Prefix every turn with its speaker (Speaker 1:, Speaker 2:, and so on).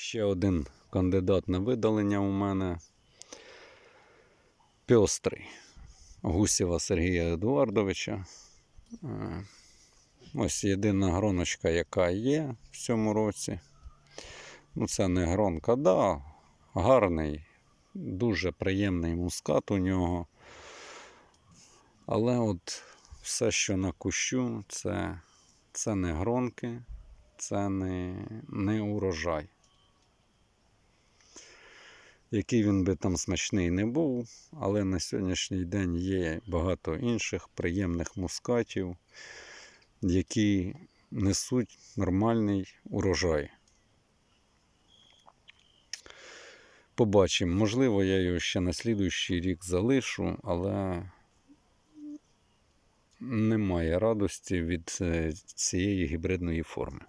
Speaker 1: Ще один кандидат на видалення у мене. Пьострий. Гусєва Сергія Едуардовича. Е, Ось єдина гроночка, яка є в цьому році. Ну, це не гронка, да, гарний, дуже приємний мускат у нього. Але от все, що на кущу, це, це не гронки, це не, не урожай. Який він би там смачний не був, але на сьогоднішній день є багато інших приємних мускатів, які несуть нормальний урожай. Побачимо. Можливо, я його ще на слідуючий рік залишу, але немає радості від е, цієї гібридної форми.